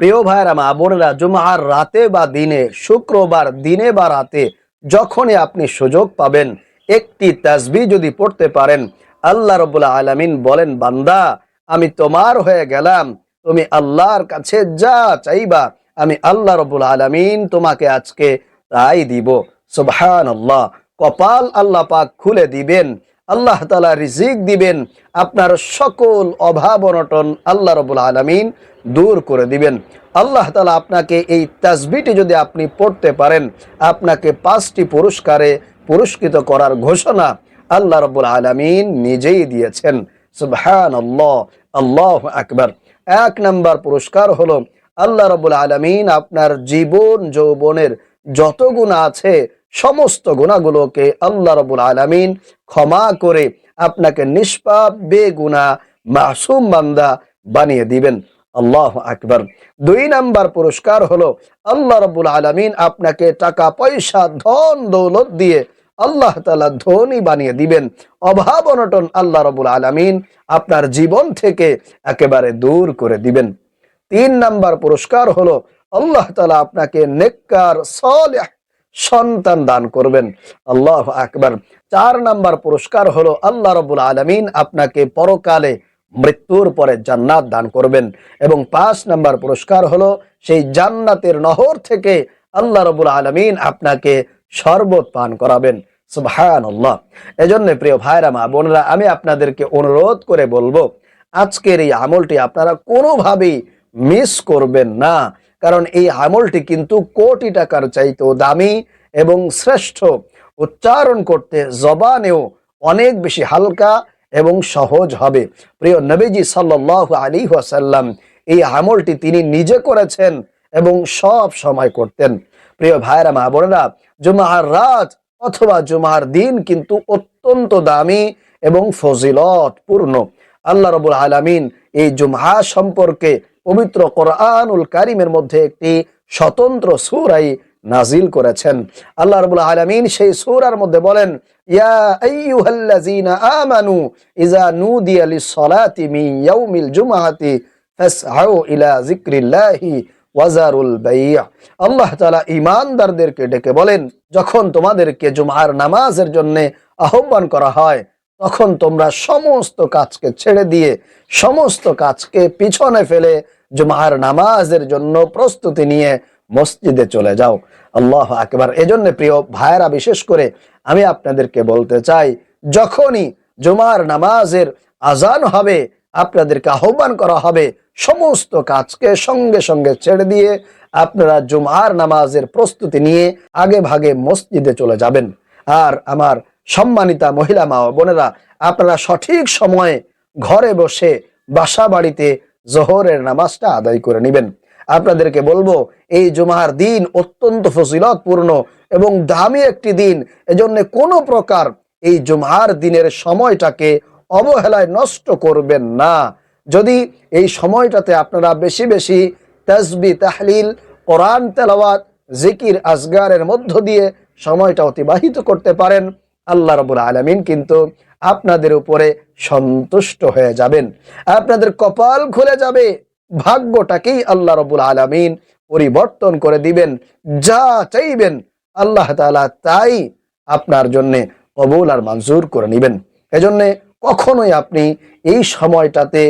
প্রিয় ভাইরা মা বোনেরা, জুমার রাতে বা দিনে, শুক্রবার দিনে বা রাতে যখনই আপনি সুযোগ পাবেন, একটি তাসবি যদি পড়তে পারেন, আল্লাহ রবুল্লা আলমিন বলেন, বান্দা, আমি তোমার হয়ে গেলাম, তুমি আল্লাহর কাছে যা চাইবা, আমি আল্লাহ রবুল আলমিন তোমাকে আজকে তাই দিব। সুবহান আল্লাহ কপাল আল্লাহ পাক খুলে দিবেন, আল্লাহ তালা রিজিক দিবেন, আপনার সকল অভাব অনটন আল্লাহ রবুল আলমিন দূর করে দিবেন। আল্লাহ তালা আপনাকে এই তাসবিটি যদি আপনি পড়তে পারেন, আপনাকে পাঁচটি পুরস্কারে পুরস্কৃত করার ঘোষণা আল্লাহ রবুল আলমিন নিজেই দিয়েছেন। সুবহান আল্লাহ আল্লাহ আকবর। এক নম্বর পুরস্কার হলো, আল্লাহ রবুল আলমিন আপনার জীবন, যৌবনের যত গুণা আছে, সমস্ত গুণাগুলোকে আল্লাহ রবুল আলমিন ক্ষমা করে আপনাকে নিষ্পাপ বেগুনা মাসুম বান্দা বানিয়ে দিবেন। আল্লাহ আকবর। দুই নাম্বার পুরস্কার হলো, আল্লাহ রবুল আলমিন আপনাকে টাকা, পয়সা, ধন, দৌলত দিয়ে আল্লাহ তালা ধনী বানিয়ে দিবেন। অভাব অনটন আল্লাহ রবুল আলমিন আপনার জীবন থেকে একেবারে দূর করে দিবেন। তিন নাম্বার পুরস্কার হলো, আল্লাহ তালা আপনাকে নেককার সন্তান দান করবেন। আল্লাহ আকবর। চার নাম্বার পুরস্কার হলো, আল্লাহ রবুল আলমিন আপনাকে পরকালে মৃত্যুর পরে জান্নাত দান করবেন। এবং পাঁচ নাম্বার পুরস্কার হলো সেই জান্নাতের নহর থেকে আল্লাহ রবুল আলমিন আপনাকে শরবত পান করাবেন। সুবহান আল্লাহ এজন্য প্রিয় ভাইরা, মা বোনরা, আমি আপনাদেরকে অনুরোধ করে বলব, আজকের এই আমলটি আপনারা কোনোভাবেই মিস করবেন না। কারণ এই আমলটি কিন্তু কোটি টাকার চাইতেও দামি এবং শ্রেষ্ঠ। উচ্চারণ করতে জবানেও অনেক বেশি হালকা এবং সহজ হবে। প্রিয় নবীজি সাল্লাহ আলী ওয়াসাল্লাম এই আমলটি তিনি নিজে করেছেন এবং সব সময় করতেন। প্রিয় ভাইরা মা বোনেরা জুমাহার রাত অথবা জুমার দিন কিন্তু অত্যন্ত দামি এবং ফজিলত পূর্ণ আল্লাহ রবুল আলমিন এই জুমহা সম্পর্কে পবিত্র কোরআনুল কারিমের মধ্যে একটি স্বতন্ত্র সুরাই নাজিল করেছেন। আল্লাহ রবুল আলমিন সেই সুরার মধ্যে বলেন, ইয়া ওয়াজারুল আল্লাহ ডেকে বলেন, যখন তোমাদেরকে জুমার নামাজের জন্য আহ্বান করা হয়, তখন তোমরা সমস্ত কাজকে ছেড়ে দিয়ে, সমস্ত কাজকে পিছনে ফেলে জুমার নামাজের জন্য প্রস্তুতি নিয়ে মসজিদে চলে যাও। আল্লাহ একবার এজন্য প্রিয় ভাইরা বিশেষ করে আমি আপনাদেরকে বলতে চাই, যখনই জুমার নামাজের আজান হবে, আপনাদেরকে আহ্বান করা হবে, সমস্ত কাজকে সঙ্গে সঙ্গে ছেড়ে দিয়ে আপনারা জুমার নামাজের প্রস্তুতি নিয়ে আগে ভাগে মসজিদে চলে যাবেন। আর আমার সম্মানিতা মহিলা মা বোনেরা, আপনারা সঠিক সময়ে ঘরে বসে বাসা বাড়িতে জোহরের নামাজটা আদায় করে নেবেন। আপনাদেরকে বলব, এই জুমার দিন অত্যন্ত ফজিলতপূর্ণ এবং দামি একটি দিন। এজন্য কোনো প্রকার এই জুমার দিনের সময়টাকে অবহেলায় নষ্ট করবেন না। যদি এই সময়টাতে আপনারা বেশি বেশি তসবি, তাহলিল, কোরআন, তেলাওয়াত, জিকির, আজগারের মধ্য দিয়ে সময়টা অতিবাহিত করতে পারেন, আল্লাহ রবুল আলমিন কিন্তু আপনাদের উপরে সন্তুষ্ট হয়ে যাবেন। আপনাদের কপাল খুলে যাবে। ভাগ্যটাকেই আল্লাহ রবুল আলমিন পরিবর্তন করে দিবেন। যা চাইবেন আল্লাহ তালা তাই আপনার জন্যে কবুল আর মঞ্জুর করে নেবেন। এজন্যে কখনোই আপনি এই সময়টাতে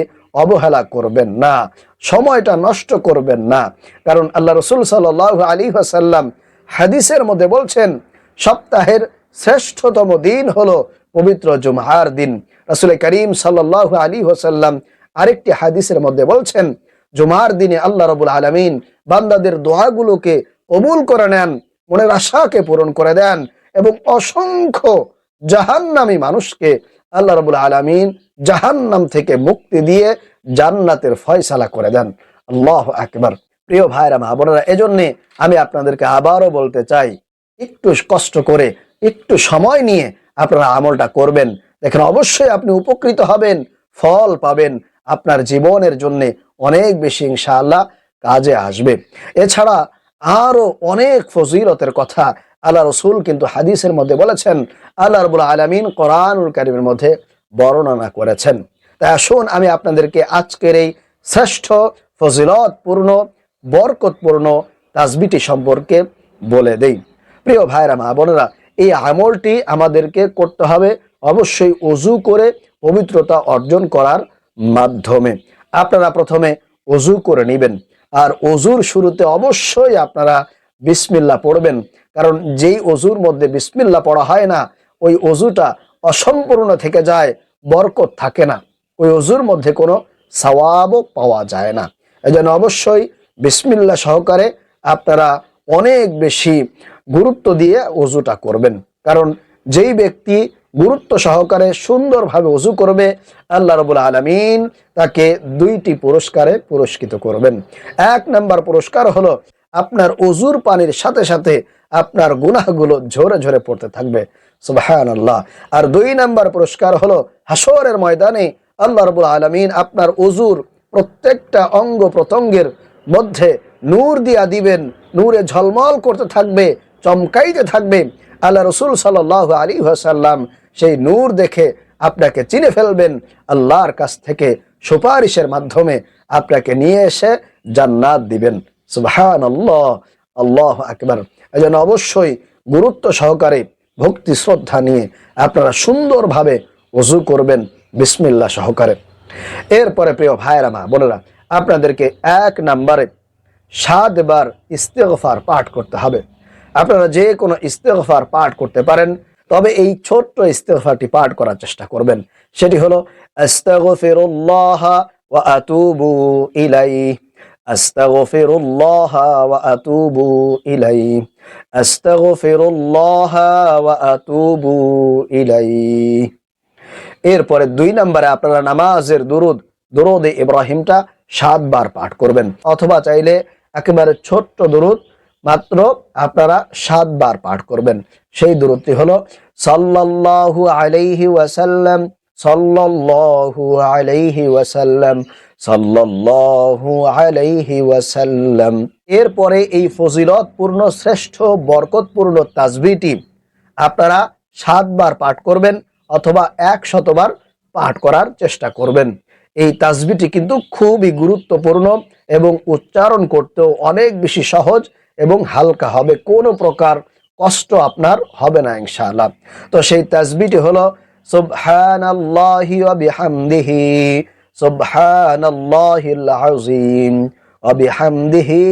অবহেলা করবেন না, সময়টা নষ্ট করবেন না। কারণ আল্লাহ রসুল সাল আলী আসাল্লাম হাদিসের মধ্যে বলছেন, সপ্তাহের শ্রেষ্ঠতম দিন হলো পবিত্র জুমহার দিন। রসুল করিম সাল্লাহ আলী হোসাল্লাম আরেকটি হাদিসের মধ্যে বলছেন জুমার দিনে আল্লাহ রবুল আলমিন বান্দাদের দোয়াগুলোকে কবুল করে নেন, মনের আশাকে পূরণ করে দেন এবং অসংখ্য জাহান্নামী মানুষকে আল্লাহ রবুল আলমিন জাহান্নাম থেকে মুক্তি দিয়ে জান্নাতের ফয়সালা করে দেন। আল্লাহ একবার প্রিয় ভাইরা, মা বোনেরা, এজন্যে আমি আপনাদেরকে আবারও বলতে চাই, একটু কষ্ট করে, একটু সময় নিয়ে আপনারা আমলটা করবেন। দেখেন, অবশ্যই আপনি উপকৃত হবেন, ফল পাবেন আপনার জীবনের জন্য। অনেক বেশি ইনশাআল্লাহ কাজে আসবে। এছাড়া আরও অনেক ফজিলতের কথা আল্লাহ রসুল কিন্তু হাদিসের মধ্যে বলেছেন, আল্লাহ রবুল আলমিন কোরআনুল কারিমের মধ্যে বর্ণনা করেছেন। তাই আসুন আমি আপনাদেরকে আজকের এই শ্রেষ্ঠ ফজিলতপূর্ণ, বরকতপূর্ণ তাজবিটি সম্পর্কে বলে দেই। প্রিয় ভাইরা, মা বোনেরা, এই আমলটি আমাদেরকে করতে হবে অবশ্যই অজু করে পবিত্রতা অর্জন করার মাধ্যমে। আপনারা প্রথমে অজু করে নেবেন। আর অজুর শুরুতে অবশ্যই আপনারা বিসমিল্লা পড়বেন। কারণ যেই অজুর মধ্যে বিসমিল্লা পড়া হয় না, ওই অজুটা অসম্পূর্ণ থেকে যায়, বরকত থাকে না। ওই অজুর মধ্যে কোনো সওয়াবও পাওয়া যায় না। এজন্য অবশ্যই বিসমিল্লা সহকারে আপনারা অনেক বেশি গুরুত্ব দিয়ে অজুটা করবেন। কারণ যেই ব্যক্তি গুরুত্ব সহকারে সুন্দরভাবে অজু করবে, আল্লাহ রবুল আলমিন তাকে দুইটি পুরস্কারে পুরস্কৃত করবেন। এক নাম্বার পুরস্কার হলো আপনার অজুর পানির সাথে সাথে আপনার গুনাহগুলো ঝরে ঝরে পড়তে থাকবে। আল্লাহ আর দুই নাম্বার পুরস্কার হলো হাসরের ময়দানে আল্লাহ রবুল আলমিন আপনার অজুর প্রত্যেকটা অঙ্গ প্রত্যঙ্গের মধ্যে নূর দিয়া দিবেন, নূরে ঝলমল করতে থাকবে, চমকাইতে থাকবে। আল্লাহ রসুল সাল্লাহ আলী সাল্লাম সেই নূর দেখে আপনাকে চিনে ফেলবেন আল্লাহর কাছ থেকে সুপারিশের মাধ্যমে আপনাকে নিয়ে এসে জান্নাত দিবেন। সুবহান আল্লাহ আল্লাহ এই জন্য অবশ্যই গুরুত্ব সহকারে ভক্তি শ্রদ্ধা নিয়ে আপনারা সুন্দরভাবে অজু করবেন বিসমিল্লা সহকারে। এরপরে প্রিয় ভাইয়েরা, মা বোনেরা, আপনাদেরকে এক নাম্বারে সাতবার ইস্তেগফার পাঠ করতে হবে। আপনারা যে কোনো ইস্তেগফার পাঠ করতে পারেন। তবে এই ছোট্ট ইস্তেফাটি পাঠ করার চেষ্টা করবেন। সেটি হলো ওয়া আতুবু ওয়া আতুবু ওয়া আতুবু এরপরে দুই নম্বরে আপনারা নামাজের দুরুদ দুরুদ ইব্রাহিমটা সাতবার পাঠ করবেন। অথবা চাইলে একেবারে ছোট্ট দুরুদ মাত্র আপনারা সাতবার পাঠ করবেন। সেই দূরত্বটি হলো সাল্লাল্লাহু আলাইহি ওয়াসাল্লাম, সাল্লাল্লাহু আলাইহি ওয়াসাল্লাম, সাল্লাল্লাহু আলাইহি ওয়াসাল্লাম। এরপরে এই ফজিলতপূর্ণ, শ্রেষ্ঠ, বরকতপূর্ণ তাজবিটি আপনারা সাতবার পাঠ করবেন অথবা এক শতবার পাঠ করার চেষ্টা করবেন। এই তাজবিটি কিন্তু খুবই গুরুত্বপূর্ণ এবং উচ্চারণ করতেও অনেক বেশি সহজ এবং হালকা হবে। কোনো প্রকার কষ্ট আপনার হবে না ইনশাআল্লাহ। তো সেই তাজবিটি হলো, সুবহানাল্লাহি ওয়া বিহামদিহি, সুবহানাল্লাহিল আযীম, ওয়া বিহামদিহি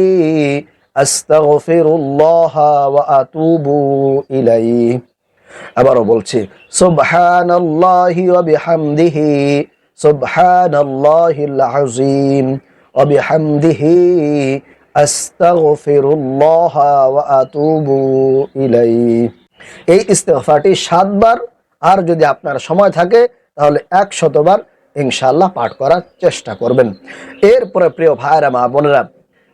আস্তাগফিরুল্লাহ ওয়া আতুবু ইলাইহি। আবারও বলছি, সুবহানাল্লাহি ওয়া বিহামদিহি, সুবহানাল্লাহিল আযীম, ওয়া বিহামদিহি এই ইস্তেগফারটি সাতবার, আর যদি আপনার সময় থাকে, তাহলে এক শতবার ইনশাআল্লাহ পাঠ করার চেষ্টা করবেন। এরপরে প্রিয় ভাইরা মা বোনেরা,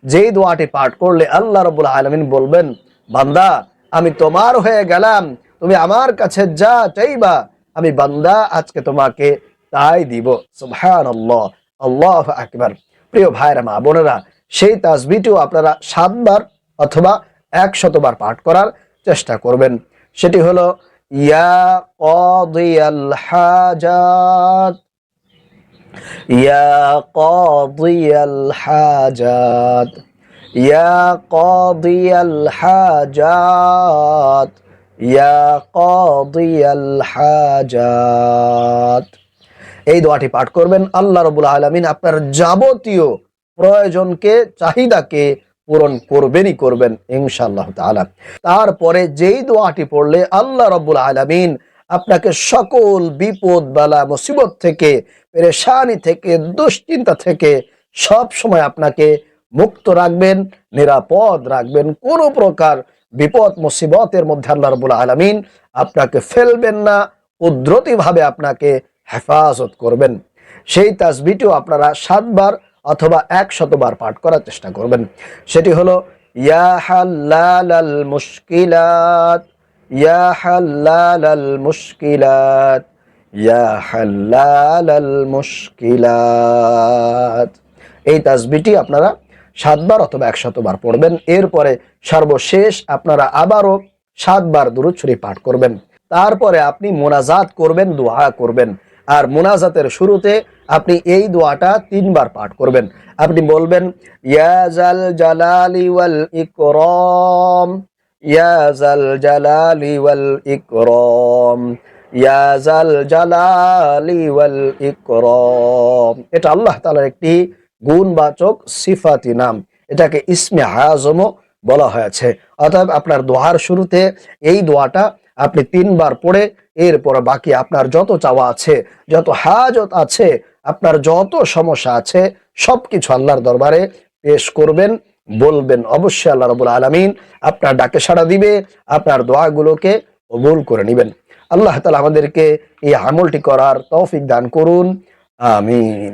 যেই দোয়াটি পাঠ করলে আল্লাহ রবুল আলমিন বলবেন, বান্দা, আমি তোমার হয়ে গেলাম, তুমি আমার কাছে যা চাইবা, আমি বান্দা আজকে তোমাকে তাই দিব। সুবহান আল্লাহ আল্লাহ প্রিয় ভাইরা মা বোনেরা সেই তাসবিটিও আপনারা সাতবার অথবা এক শতবার পাঠ করার চেষ্টা করবেন। সেটি হলো, ইয়া কদিয়াল হাজাত, ইয়া কদিয়াল হাজাত, ইয়া কদিয়াল হাজাত, ইয়া কদিয়াল হাজাত। এই দোয়াটি পাঠ করবেন, আল্লাহ রবুল আলমিন আপনার যাবতীয় প্রয়োজনকে, চাহিদাকে পূরণ করবেনই করবেন ইনশাআল্লাহ তাআলা। তারপরে যেই দোয়াটি পড়লে আল্লাহ রব্বুল আলামিন আপনাকে সকল বিপদ, বালা, মুসিবত থেকে, পেরেশানি থেকে, দুশ্চিন্তা থেকে সব সময় আপনাকে মুক্ত রাখবেন, নিরাপদ রাখবেন। কোনো প্রকার বিপদ, মুসিবতের মধ্যে আল্লাহ রবুল আলমিন আপনাকে ফেলবেন না, কুদরতিভাবে আপনাকে হেফাজত করবেন। সেই তাসবিটিও আপনারা সাতবার অথবা এক শতবার পাঠ করার চেষ্টা করবেন। সেটি হলো, ইয়া মুশকিলাত ইয়া মুশকিলাত ইয়া মুশকিলাত। এই তাসবিটি আপনারা সাতবার অথবা একশতবার পড়বেন। এরপরে সর্বশেষ আপনারা আবারও সাতবার দুরুদ পাঠ করবেন। তারপরে আপনি মোনাজাত করবেন, দোয়া করবেন। আর মোনাজাতের শুরুতে আপনি এই দোয়াটা তিনবার পাঠ করবেন। আপনি বলবেন ইয়াজাল জালালি ওয়াল ইকরাম ইয়াজাল জালালি ওয়াল ইকরাম ইয়াজাল জালালি ওয়াল ইকরাম। এটা আল্লাহ তাআলার একটি গুণবাচক সিফাতি নাম। এটাকে ইসমে হাজমও বলা হয়েছে। অতএব আপনার দোয়ার শুরুতে এই দোয়াটা আপনি তিনবার পড়ে এরপর বাকি আপনার যত চাওয়া আছে, যত হাজত আছে, আপনার যত সমস্যা আছে, সবকিছু আল্লাহর দরবারে পেশ করবেন, বলবেন, অবশ্যই আল্লাহ রবুল আলমিন আপনার ডাকে সাড়া দিবে, আপনার দোয়াগুলোকে কবুল করে নেবেন। আল্লাহ তালা আমাদেরকে এই আমলটি করার তৌফিক দান করুন। আমিন।